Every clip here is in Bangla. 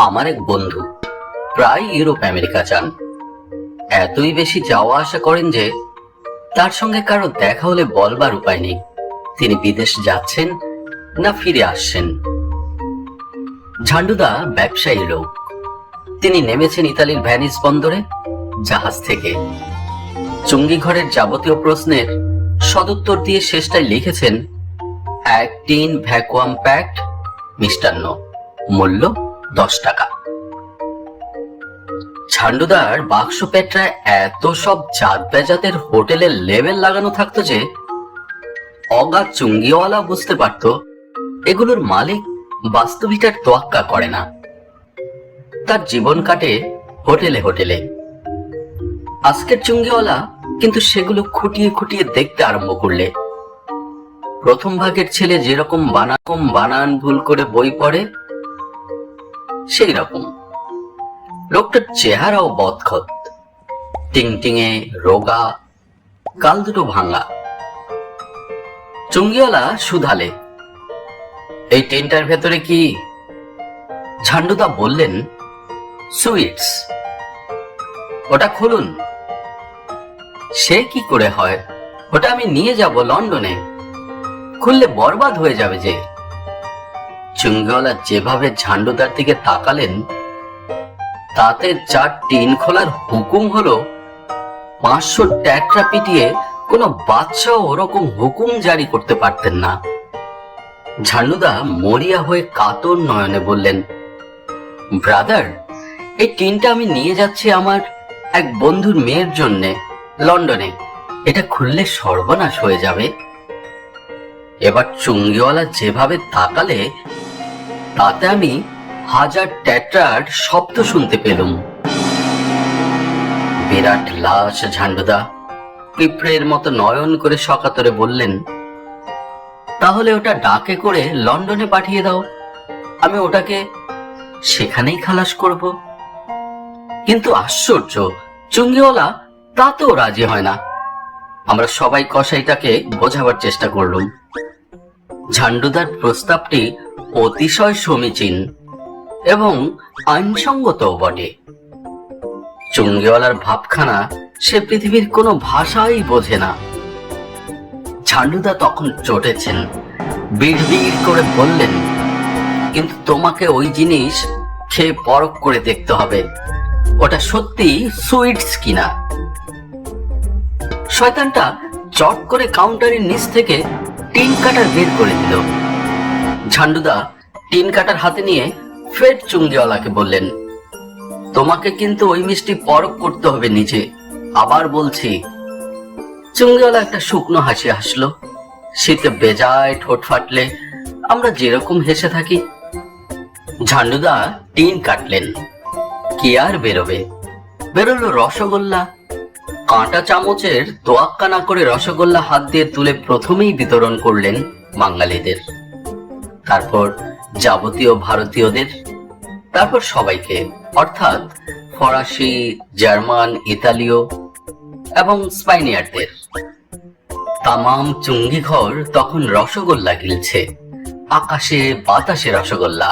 আমার এক বন্ধু। প্রায় ইউরোপ আমেরিকা যান। এতই বেশি যাওয়া আসা করেন যে, তার সঙ্গে কারও দেখা হলে বলবার উপায় নেই। তিনি বিদেশ যাচ্ছেন না ফিরে আসছেন। ঝান্ডুদা ব্যবসায়ী লোক। তিনি নেমেছেন ইতালির ভ্যানিস বন্দরে জাহাজ থেকে। চুঙ্গি ঘরের যাবতীয় প্রশ্নের সদুত্তর দিয়ে শেষটায় লিখেছেন এক টিন ভ্যাকুয়াম প্যাকড মিষ্টান্ন। মূল্য দশ টাকা। ঝান্ডুদার বাক্স পেট্রায় এত সব জাত বেজাতের হোটেলের লেভেল লাগানো থাকতো যে অগাধ চুঙ্গিওয়ালা বুঝতে পারত এগুলোর মালিক বাস্তবিটার তোয়াক্কা করে না। তার জীবন কাটে হোটেলে হোটেলে। আজকের চুঙ্গিওয়ালা কিন্তু সেগুলো খুঁটিয়ে খুঁটিয়ে দেখতে আরম্ভ করলে। প্রথম ভাগের ছেলে যেরকম বানাকম বানান ভুল করে বই পড়ে সেই রকম। লোকটার চেহারাও বদখত। টিংটিঙে রোগা কাল দুটো ভাঙা। চুঙ্গিওয়ালা সুধালে। এই টেনটার ভেতরে কি ঝান্ডুদা বললেন? সুইটস। ওটা খুলুন। সে কি করে হয়? ওটা আমি নিয়ে যাব লন্ডনে। খুললে বরবাদ হয়ে যাবে যে। চুঙ্গিওয়ালা যেভাবে ঝান্ডুদার দিকে তাকালেন, তাতে চার টিন খোলার হুকুম হলো, পাঁচশো ট্যাটরা পিটিয়ে কোনো বাচ্চা ওরকম হুকুম জারি করতে পারতেন না। ঝান্ডুদা মরিয়া হয়ে কাতর নয়নে বললেন, ব্রাদার, এই টিনটা আমি নিয়ে যাচ্ছি আমার এক বন্ধুর মেয়ের জন্যে, লন্ডনে। এটা খুললে সর্বনাশ হয়ে যাবে। এবার চুঙ্গিওয়ালা যেভাবে তাকালে তাতে আমি হাজার ট্যাট্রার শব্দ শুনতে পেলুম। বিরাট লাশ, ঝান্ডুদা। পিঁপড়ের মতো নয়ন করে সকাতরে বললেন, তাহলে ওটা ডাকে করে লন্ডনে পাঠিয়ে দাও। আমি ওটাকে সেখানেই খালাস করব। কিন্তু আশ্চর্য, চুঙ্গিওয়ালা তাতেও রাজি হয় না। আমরা সবাই কসাইটাকে বোঝাবার চেষ্টা করলুম। ঝান্ডুদার প্রস্তাবটি অতিশয় সমীচীন এবং আইনসঙ্গতও বটে। চুঙ্গিওয়ালার ভাবখানা সে পৃথিবীর কোনো ভাষাই বোঝে না। ঝান্ডুদা তখন চটেছেন বিড় বিড় করে বললেন, কিন্তু তোমাকে ওই জিনিস খেয়ে পরখ করে দেখতে হবে। ওটা সত্যি সুইটস কিনা? শয়তানটা চট করে কাউন্টারের নিচ থেকে টিন কাটার বের করে দিল। ঝান্ডুদা টিন কাটার হাতে নিয়ে ফের চুঙ্গিওয়ালাকে বললেন, তোমাকে কিন্তু ওই মিষ্টি পরখ করতে হবে নিজে। আবার বলছি, চুঙ্গিওয়ালা একটা শুকনো হাসি হাসলো। শীতে বেজায় ঠোঁট ফাটলে আমরা যেরকম হেসে থাকি। ঝান্ডুদা টিন কাটলেন। কি আর বেরোবে? বেরোলো রসগোল্লা। কাঁটা চামচের তোয়াক্কা না করে রসগোল্লা হাত দিয়ে তুলে প্রথমেই বিতরণ করলেন বাঙালিদের। তারপর যাবতীয় ভারতীয়দের, তারপর সবাইকে, অর্থাৎ ফরাসি, জার্মান, ইতালীয় এবং স্পাইনিয়ারদের। তামাম চুঙ্গি ঘর তখন রসগোল্লা গিলছে, আকাশে বাতাসে রসগোল্লা।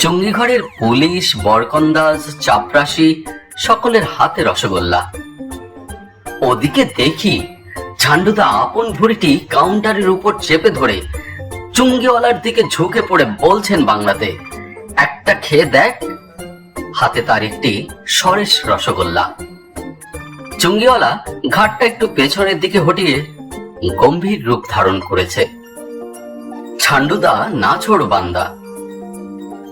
চুঙ্গি ঘরের পুলিশ, বরকন্দাজ, চাপরাশি সকলের হাতে রসগোল্লা। ওদিকে দেখি ঝান্ডুদা আপন ভুড়িটি কাউন্টারের উপর চেপে ধরে চুঙ্গিওয়ালার দিকে ঝুঁকে পড়ে বলছেন বাংলাতে, একটা খেয়ে দেখ, হাতে তার একটি সরেশ রসগোল্লা। চুঙ্গিওয়ালা ঘাটটা একটু পেছনের দিকে হটিয়ে গম্ভীর রূপ ধারণ করেছে। ছান্ডুদা নাছোড় বান্দা।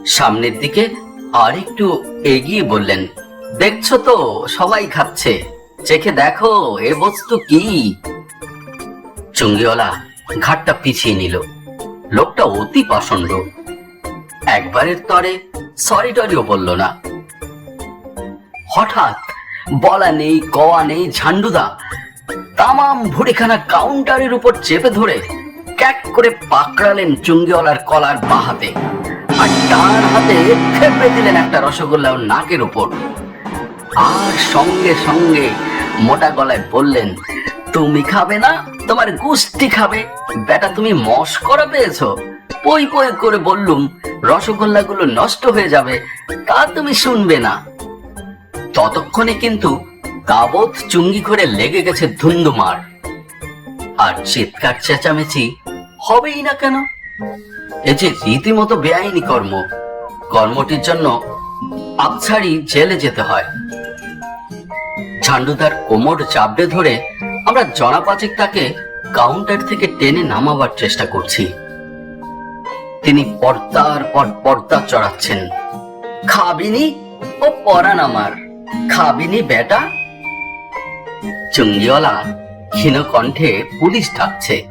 সামনের দিকে আর একটু এগিয়ে বললেন, দেখছ তো, সবাই খাচ্ছে, চেখে দেখো, এ বস্তু কি? চুঙ্গিওয়ালা ঘাটটা পিছিয়ে নিল। লোকটা অতি পাষণ্ড একবারের তরে সরি টরিও বলল না। হঠাৎ বলা নেই, কওয়া নেই, ঝান্ডুদা তামাম ভুড়িখানা কাউন্টারের উপর চেপে ধরে ক্যাক করে পাকড়ালেন চুঙ্গিওয়ালার কলার বাহাতে আর ডান হাতে থেপড়ে দিলেন একটা রসগোল্লা ওর নাকের উপর। আর সঙ্গে সঙ্গে মোটা গলায় বললেন, তুমি খাবে না? তোমার গুষ্টি খাবে। বেটা, তুমি মস্করা পেয়েছ। পই পই করে বললুম, রসগোল্লাগুলো নষ্ট হয়ে যাবে, তা তুমি শুনবে না। ততক্ষণে কিন্তু তাবৎ চুঙ্গি করে লেগে গেছে ধুন্দুমার। আর চিৎকার চেঁচামেচি হবেই না কেন? এ যে রীতিমতো বেআইনি কর্ম। কর্মটির জন্য আবছাড়ি জেলে যেতে হয়। ঝান্ডুদার কোমর চাপড়ে ধরে আমরা জনাপাচিক তাকে কাউন্টার থেকে টেনে নামাবার চেষ্টা করছি। তিনি পর্দার পর পর্দা চড়াচ্ছেন। খাবিনি ও পরান আমার। খাবিনি বেটা। চুঙ্গিওয়ালা ক্ষীণ কণ্ঠে পুলিশ ডাকছে।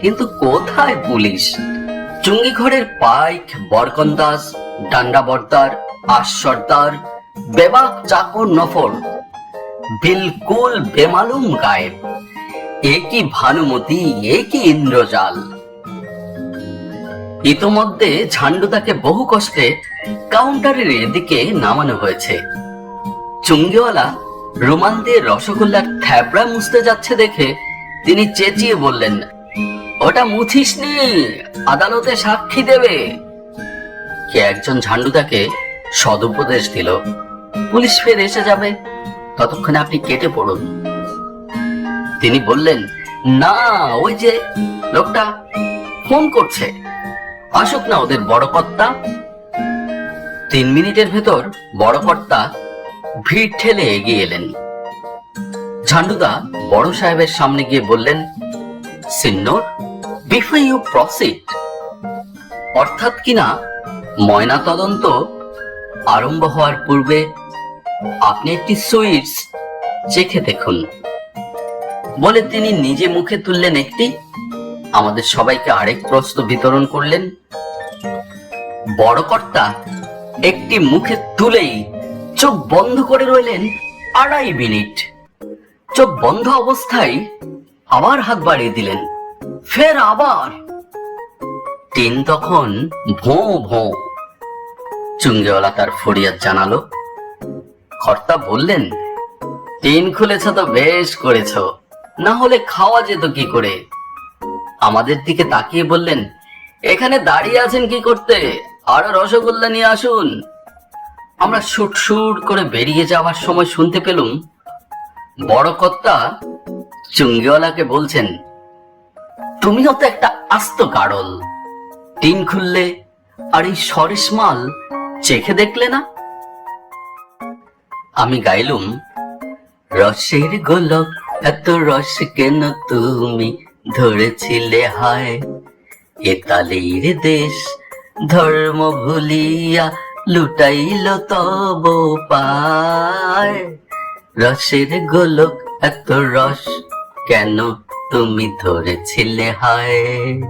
কিন্তু কোথায় পুলিশ? চুঙ্গি ঘরের পাইক বরকন্দাস ডান্ডা বর্দার আশ্বরদার বেবাক চাকর নফর বিলকুল বেমালুম গায়েব। এ কি ভানুমতি এ কি ইন্দ্রজাল। ইতোমধ্যে ঝান্ডুদাকে বহু কষ্টে কাউন্টারের এদিকে নামানো হয়েছে। চুঙ্গিওয়ালা রুমাল দিয়ে রসগোল্লার থ্যাবড়া মুছতে যাচ্ছে দেখে তিনি চেঁচিয়ে বললেন, ওটা মুছিসনি, আদালতে সাক্ষী দেবে। কে একজন ঝান্ডুদাকে সদুপদেশ দিল, পুলিশ ফের এসে যাবে। ততক্ষণে আপনি কেটে পড়ুন। তিনি বললেন, না, ওই যে লোকটা ফোন করছে। আসুক না ওদের বড় কর্তা। তিন মিনিটের ভেতর বড় কর্তা ভিড় ঠেলে এগিয়ে এলেন। ঝান্ডুদা বড় সাহেবের সামনে গিয়ে বললেন, সিন্নর বিফোর ইউ প্রসিড অর্থাৎ কিনা ময়না তদন্ত আরম্ভ হওয়ার পূর্বে আপনি একটি সুইটস চেখে দেখুন। বলে তিনি নিজে মুখে তুললেন একটি। আমাদের সবাইকে আরেক প্রশ্ন বিতরণ করলেন। বড় কর্তা একটি মুখে তুলেই চোখ বন্ধ করে রইলেন আড়াই মিনিট। চোখ বন্ধ অবস্থায় আবার হাত বাড়িয়ে দিলেন। ফের আবার। টিন তখন ভোঁ ভোঁ। চুঙ্গিওয়ালা তার ফরিয়াদ জানালো। কর্তা বললেন, টিন খুলেছ তো, বেশ করেছ। না হলে খাওয়া যেত কি করে? আমাদের দিকে তাকিয়ে বললেন, এখানে দাঁড়িয়ে আছেন কি করতে? আরও রসগোল্লা নিয়ে আসুন। আমরা শুট শুট করে বেরিয়ে যাওয়ার সময় শুনতে পেলুম, বড় কর্তা চুঙ্গিওয়ালাকে বলছেন, তুমিও তো একটা আস্ত গাড়ল টিন খুললে আর এই সরেশ মাল চেখে দেখলে না? আমি গাইলুম, রসের গোলক এত রস কেন তুমি ধরেছিলে হায়? এ তালির দেশ ধর্ম ভুলিয়া লুটাইল তব পায়। রসের গোলক এত রস কেন তুমি ধরেছিলে হায়?